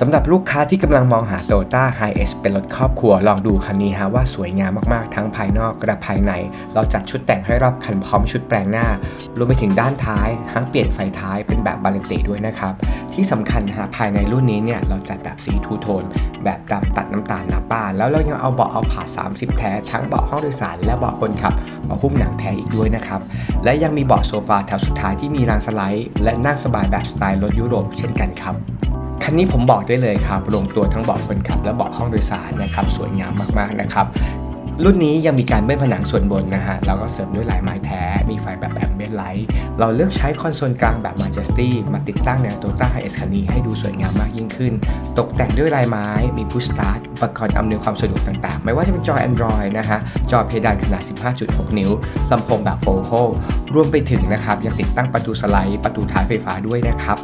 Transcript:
สำหรับลูกค้าที่กำลังมองหา Toyota Hi-Ace เป็นรถครอบครัวลองดูคันนี้ฮะว่าสวยงามมากๆ ทั้งภายนอกและภายใน เราจัดชุดแต่งให้รอบคันพร้อมชุดแปลงหน้ารวมไปถึงด้านท้ายทั้งเปลี่ยนไฟท้ายเป็นแบบบาเลนติด้วยนะครับ ที่สำคัญฮะภายในรุ่นนี้เนี่ยเราจัดแบบสีทูโทน แบบดำตัดน้ำตาลหนาป้า แล้วเรายังเอาเบาะเอาผา30 แท้ทั้งเบาะห้องโดยสารและเบาะคนขับมาหุ้มหนังแท้อีกด้วยนะครับและยังมีเบาะโซฟาแถวสุดท้ายที่มีรางสไลด์ และนั่งสบายแบบสไตล์รถยุโรปเช่นกันครับ คันนี้ผมบอกได้เลยครับรวมตัวทั้งเบาะคนขับ และเบาะห้องโดยสารนะครับสวยงามมากๆนะครับรุ่นนี้ยังมีการเบิ้ลผนังส่วนบนนะฮะ แล้วก็เสริมด้วยลายไม้แท้ มีไฟแบบแอมเบียนไลท์เราเลือกใช้คอนโซลกลางแบบ Majesty มาติดตั้งใน Toyota Hiace คันนี้ให้ดูสวยงามมากยิ่งขึ้น ตกแต่งด้วยลายไม้ มี Push Start อุปกรณ์อำนวยความสะดวกต่างๆ ไม่ว่าจะเป็นจอ Android นะฮะ จอเพดานขนาด 15.6 นิ้ว ลำโพงแบบ Focal รวมไปถึงนะครับ ยังติดตั้งประตูสไลด์ ประตูท้ายไฟฟ้าด้วยนะครับ